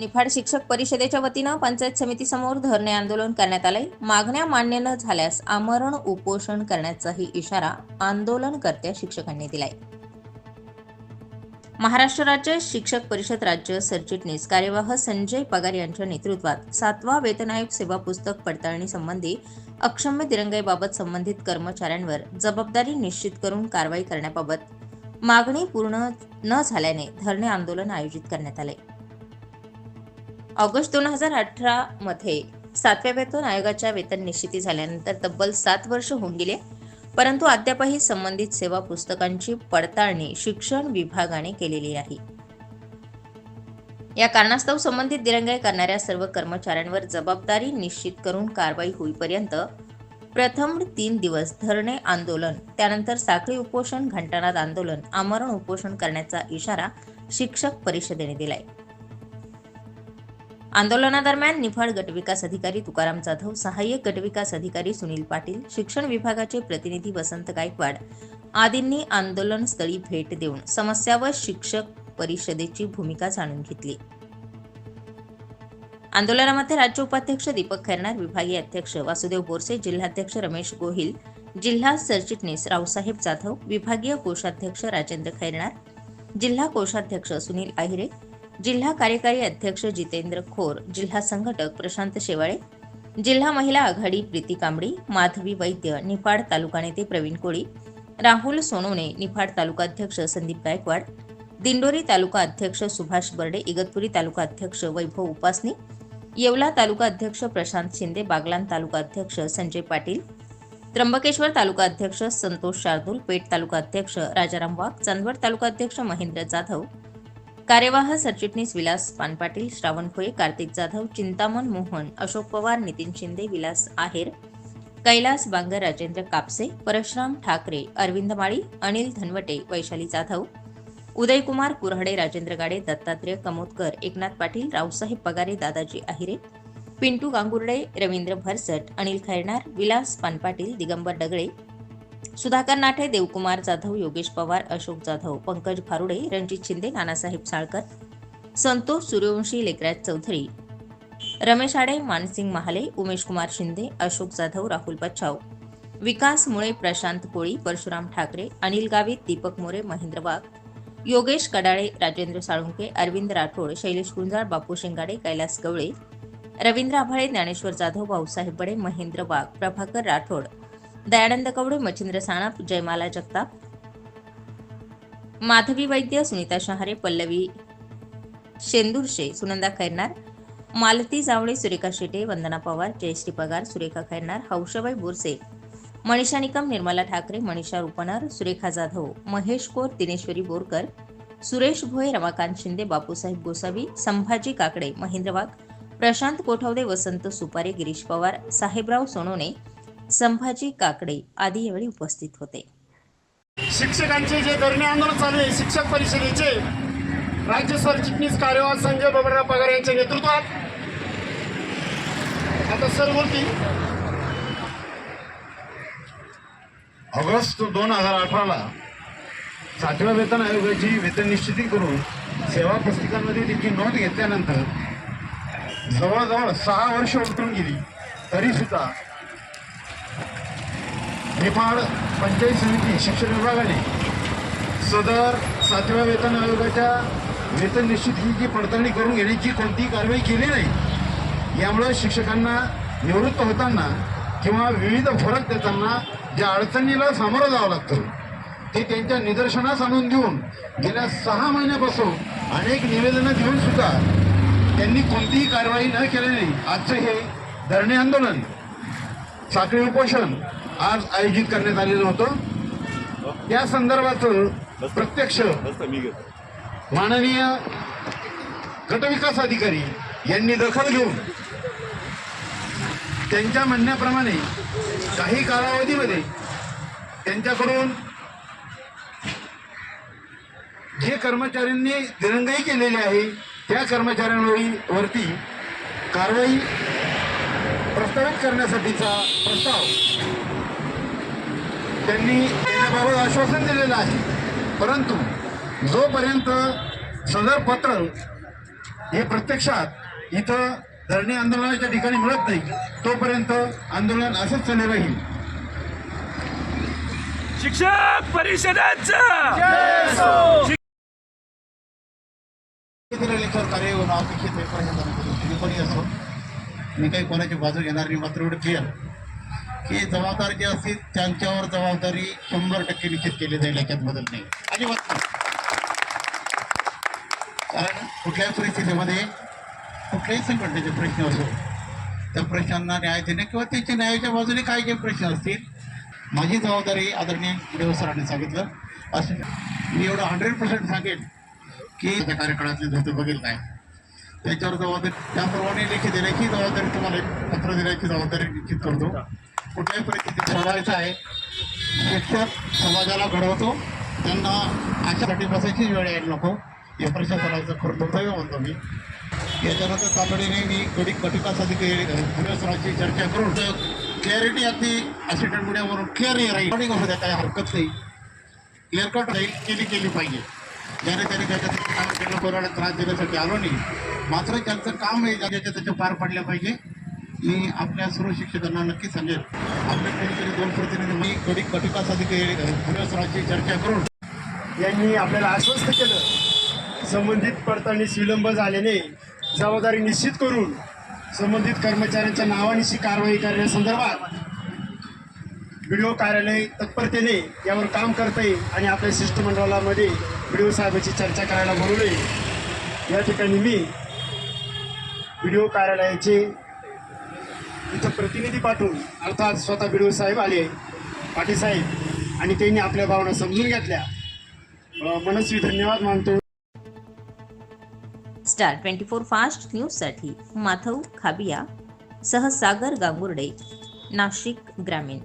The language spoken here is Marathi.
निफाड शिक्षक परिषदेच्या वतीनं पंचायत समितीसमोर धरणे आंदोलन करण्यात आले मागण्या मान्य न झाल्यास आमरण उपोषण करण्याचाही इशारा आंदोलनकर्त्या शिक्षकांनी दिलाय. महाराष्ट्र राज्य शिक्षक परिषद राज्य सरचिटणीस कार्यवाह संजय पगार यांच्या नेतृत्वात सातवा वेतन आयोग सेवा पुस्तक पडताळणी संबंधी अक्षम्य दिरंगाईबाबत संबंधित कर्मचाऱ्यांवर जबाबदारी निश्चित करून कारवाई करण्याबाबत मागणी पूर्ण न झाल्याने धरणे आंदोलन आयोजित करण्यात आले ऑगस्ट दोन हजार अठरा मध्ये सातव्या वेतन आयोगाच्या वेतन निश्चिती झाल्यानंतर तब्बल सात वर्ष होऊन गेले. परंतु अद्यापही संबंधित सेवा पुस्तकांची पडताळणी शिक्षण विभागाने केलेली नाही या कारणास्तव संबंधित दिरंगाई करणाऱ्या सर्व कर्मचाऱ्यांवर जबाबदारी निश्चित करून कारवाई होईपर्यंत प्रथम तीन दिवस धरणे आंदोलन त्यानंतर साखळी उपोषण घंटानाद आंदोलन आमरण उपोषण करण्याचा इशारा शिक्षक परिषदेने दिलाय. आंदोलनादरम्यान निफाड गटविकास अधिकारी तुकाराम जाधव सहाय्यक गटविकास अधिकारी सुनील पाटील शिक्षण विभागाचे प्रतिनिधी वसंत गायकवाड आदींनी आंदोलनस्थळी भेट देऊन समस्या व शिक्षक परिषदेची भूमिका जाणून घेतली. आंदोलनामध्ये राज्य उपाध्यक्ष दीपक खैरनार विभागीय अध्यक्ष वासुदेव बोरसे जिल्हाध्यक्ष रमेश गोहिल जिल्हा सरचिटणीस रावसाहेब जाधव विभागीय कोषाध्यक्ष राजेंद्र खैरनार जिल्हा कोषाध्यक्ष सुनील आहिरे जिल्हा कार्यकारी अध्यक्ष जितेंद्र खोर जिल्हा संघटक प्रशांत शेवाळे जिल्हा महिला आघाडी प्रीती कांबडी माधवी वैद्य निफाड तालुका नेते प्रवीण कोळी राहुल सोनवणे निफाड तालुका अध्यक्ष संदीप गायकवाड दिंडोरी तालुका अध्यक्ष सुभाष बर्डे इगतपुरी तालुका अध्यक्ष वैभव उपासनी येवला तालुका अध्यक्ष प्रशांत शिंदे बागलान तालुका अध्यक्ष संजय पाटील त्र्यंबकेश्वर तालुका अध्यक्ष संतोष शार्दूल पेठ तालुका अध्यक्ष राजाराम वाघ चांदवड तालुका अध्यक्ष महेंद्र जाधव कार्यवाह सरचिटणीस विलास पानपाटील श्रावण खोये कार्तिक जाधव चिंतामण मोहन अशोक पवार नितीन शिंदे विलास आहेर कैलास बांगर राजेंद्र कापसे परशुराम ठाकरे अरविंद माळी अनिल धनवटे वैशाली जाधव उदयकुमार कुऱ्हाडे राजेंद्र गाडे दत्तात्रेय कमोदकर एकनाथ पाटील रावसाहेब पगारे दादाजी आहिरे पिंटू गांगुर्डे रवींद्र भरसट अनिल खैरनार विलास पानपाटील दिगंबर डगळे सुधाकर नाठे देवकुमार जाधव योगेश पवार अशोक जाधव पंकज भारुडे रणजित शिंदे नानासाहेब साळकर संतोष सूर्यवंशी लेकराज चौधरी रमेश आडे मानसिंग महाले उमेश कुमार शिंदे अशोक जाधव राहुल बच्छाव विकास मुळे प्रशांत कोळी परशुराम ठाकरे अनिल गावित दीपक मोरे महेंद्र वाघ योगेश कडाळे राजेंद्र साळुंके अरविंद राठोड शैलेश गुंजाळ बापू शिंगाडे कैलास गवळे रवींद्र आभाळे ज्ञानेश्वर जाधव भाऊसाहेब बडे महेंद्र वाघ प्रभाकर राठोड दयानंद कवडे मच्छिंद्र साणप जयमाला जगताप. माधवी वैद्य सुनीता शहारे पल्लवी शेंदुरशे सुनंदा खैरनार मालती जावळे सुरेखा शेटे वंदना पवार जयश्री पगार सुरेखा खैरनार हौशबाई बोरसे मनीषा निकम निर्मला ठाकरे मनीषा रुपनर सुरेखा जाधव महेश कोर दिनेश्वरी बोरकर सुरेश भोये रमाकांत शिंदे बापूसाहेब गोसावी संभाजी काकडे महेंद्र वाघ प्रशांत कोठावदे वसंत सुपारे गिरीश पवार साहेबराव सोनोने संभाजी काकडे आदी यावेळी उपस्थित होते. शिक्षकांचे जे धरणे आंदोलन चालू आहे शिक्षक परिषदेचे राज्य सरचिटणीस कार्यवाह संजय बबनराव पगार यांच्या नेतृत्वात. आता सर बोलतील. ऑगस्ट दोन हजार अठराला सातव्या वेतन आयोगाची वेतन निश्चिती करून सेवा पुस्तिकांमध्ये त्याची नोंद घेतल्यानंतर जवळजवळ सहा वर्ष उलटून गेली. तरी निफाड पंचायत समिती शिक्षण विभागाने सदर सातव्या वेतन आयोगाच्या वेतन निश्चित ही जी पडताळणी करून घेण्याची कोणतीही कारवाई केली नाही. यामुळं शिक्षकांना निवृत्त होताना किंवा विविध फरक देताना ज्या अडचणीला सामोरं जावं लागतं ते त्यांच्या निदर्शनास आणून देऊन गेल्या सहा महिन्यापासून अनेक निवेदनं देऊन सुद्धा त्यांनी कोणतीही कारवाई न केल्याने आजचं हे धरणे आंदोलन साखळी उपोषण आज आयोजित करण्यात आलेलं होतं. या संदर्भाचं प्रत्यक्ष माननीय गटविकास अधिकारी यांनी दखल घेऊन त्यांच्या म्हणण्याप्रमाणे काही कालावधीमध्ये त्यांच्याकडून जे कर्मचाऱ्यांनी दिरंगाई केलेली आहे त्या कर्मचाऱ्यांवरती कारवाई प्रस्तावित करण्यासाठीचा प्रस्ताव त्यांनी त्याबाबत आश्वासन दिलेलं आहे. परंतु जोपर्यंत सदर पत्र हे प्रत्यक्षात इथं धरणे आंदोलनाच्या ठिकाणी मिळत नाही तोपर्यंत आंदोलन असंच चालू राहील. शिक्षक परिषदेचं! कार्य होणं अपेक्षित आहे असो. मी काही कोणाची बाजू घेणार नाही मात्र एवढं क्लिअर की जबाबदार जे असतील त्यांच्यावर जबाबदारी शंभर टक्के निश्चित केली जाईल याच्यात बदल नाही. अजिबात कारण कुठल्याही परिस्थितीमध्ये कुठल्याही संघटनेचे प्रश्न असो त्या प्रश्नांना न्याय देणे किंवा त्याच्या न्यायाच्या बाजूने काय जे प्रश्न असतील माझी जबाबदारी आदरणीय देव सरांनी सांगितलं. असं मी एवढं हंड्रेड पर्सेंट सांगेन की त्या कार्यकाळातले धोते बघेल काय त्याच्यावर जबाबदारी त्याप्रमाणे लेखी देण्याची जबाबदारी तुम्हाला एक पत्र देण्याची जबाबदारी निश्चित करतो. कुठल्याही परिस्थितीत ठरवायचं आहे. शिक्षक समाजाला घडवतो. त्यांना अशासाठी बसायचीच वेळ यायला नको. हे प्रशासनाचं दुर्दैव म्हणतो मी. याच्यानंतर तातडीने मी गडी घटकासाठी सरांची चर्चा करून क्लॅरिटी अगदी असिस्टंट मीडियावरून क्लिअर राहील Recording होऊ द्या काही हरकत नाही. क्लिअर कट राहील केली केली पाहिजे. ज्याने त्याने त्याच्यात काम केलं कोणाला त्रास देण्यासाठी आलो नाही. मात्र त्यांचं काम आहे ज्याच्या त्याच्या पार पाडलं पाहिजे. मी आपल्या सर्व शिक्षकांना नक्की सांगेल आपल्या कोणीतरी दोन प्रतिनिधी कडी गडी घटकासाठी सरांची चर्चा करून यांनी आपल्याला आश्वस्त केलं. संबंधित पडताळणीस विलंब झाल्याने जबाबदारी निश्चित करून संबंधित कर्मचाऱ्यांच्या नावानिशी कारवाई करण्यासंदर्भात व्हिडिओ कार्यालय तत्परतेने यावर काम करते आणि आपल्या शिष्टमंडळामध्ये व्हिडिओ साहेबाची चर्चा करायला बोलवले या ठिकाणी मी व्हिडिओ कार्यालयाचे इथं प्रतिनिधी पाठवून अर्थात स्वतः बिडवे साहेब आले पाटील साहेब आणि त्यांनी आपल्या भावना समजून घेतल्या. मनस्वी धन्यवाद मानतो. स्टार ट्वेंटी फोर फास्ट न्यूजसाठी माधव खाबिया सह सागर गांगुर्डे नाशिक ग्रामीण.